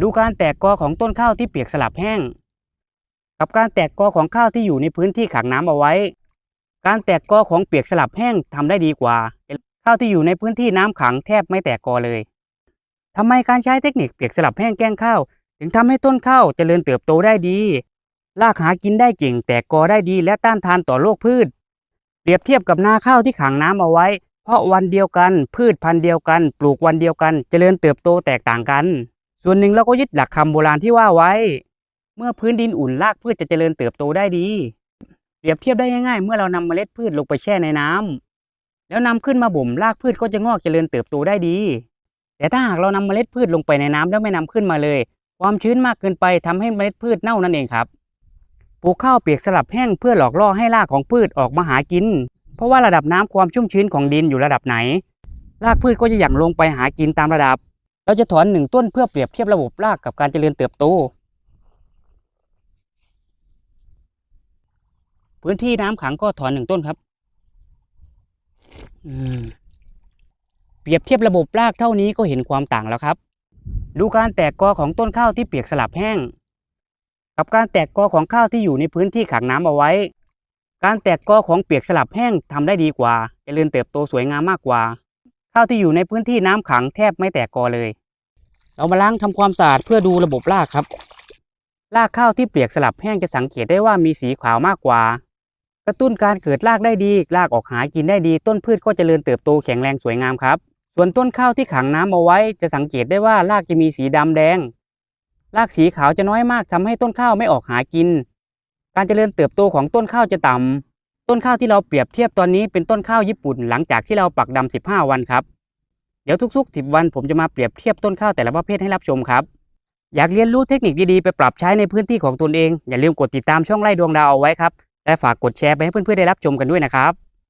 ดูการแตกกอของต้นข้าวที่เปียกสลับแห้ง กับการแตกกอของข้าวที่อยู่ในพื้นที่ขังน้ำเอาไว้ การแตกกอของเปียกสลับแห้งทำได้ดีกว่า ข้าวที่อยู่ในพื้นที่น้ำขังแทบไม่แตกกอเลยทำไมการใช้เทคนิคเปียกสลับแห้งแกล้งข้าว ถึงทำให้ต้นข้าวเจริญเติบโตได้ดีรากหากินได้เก่ง แตกกอได้ดีและต้านทานต่อโรคพืช เปรียบเทียบกับนาข้าวที่ขังน้ำเอาไว้ เพราะวันเดียวกัน พืชพันธุ์เดียวกัน ปลูกวันเดียวกัน เจริญเติบโตแตกต่างกัน ส่วนหนึ่งเราก็ยึดหลักคำโบราณที่ว่าไว้ เมื่อพื้นดินอุ่นรากพืชจะเจริญเติบโตได้ดี เปรียบเทียบได้ง่ายๆ เมื่อเรานำเมล็ดพืชลงไปแช่ในน้ำแล้วนำขึ้นมาบ่มรากพืชก็จะงอกเจริญเติบโตได้ดี แต่ถ้าหากเรานำเมล็ดพืชลงไปในน้ำแล้วไม่นำขึ้นมาเลย ความชื้นมากเกินไปทำให้เมล็ดพืชเน่านั่นเองครับปลูกข้าวเปียกสลับแห้งเพื่อหลอกล่อให้รากของพืชออกมาหากิน เพราะว่าระดับน้ำความชุ่มชื้นของดินอยู่ระดับไหน รากพืชก็จะหยั่งลงไปหากินตามระดับ เราจะถอนหนึ่งต้นเพื่อเปรียบเทียบระบบรากกับการเจริญเติบโต พื้นที่น้ำขังก็ถอนหนึ่งต้นครับเปรียบเทียบระบบรากเท่านี้ก็เห็นความต่างแล้วครับ ดูการแตกกอของต้นข้าวที่เปียกสลับแห้ง กับการแตกกอของข้าวที่อยู่ในพื้นที่ขังน้ำเอาไว้ การแตกกอของเปียกสลับแห้งทำได้ดีกว่า เจริญเติบโตสวยงามมากกว่าข้าวที่อยู่ในพื้นที่น้ำขังแทบไม่แตกกอเลย เรามาล้างทำความสะอาดเพื่อดูระบบรากครับ รากข้าวที่เปียกสลับแห้งจะสังเกตได้ว่ามีสีขาวมากกว่า กระตุ้นการเกิดรากได้ดี รากออกหากินได้ดี ต้นพืชก็เจริญเติบโตแข็งแรงสวยงามครับ ส่วนต้นข้าวที่ขังน้ำเอาไว้ จะสังเกตได้ว่ารากจะมีสีดำแดง รากสีขาวจะน้อยมากทำให้ต้นข้าวไม่ออกหากิน การเจริญเติบโตของต้นข้าวจะต่ำต้นข้าวที่เราเปรียบเทียบตอนนี้เป็นต้นข้าวญี่ปุ่น หลังจากที่เราปักดำ15 วันครับ เดี๋ยวทุกๆ10วันผมจะมาเปรียบเทียบต้นข้าวแต่ละประเภทให้รับชมครับ อยากเรียนรู้เทคนิคดีๆไปปรับใช้ในพื้นที่ของตนเอง อย่าลืมกดติดตามช่องไล่ดวงดาวเอาไว้ครับ และฝากกดแชร์ไปให้เพื่อนๆได้รับชมกันด้วยนะครับ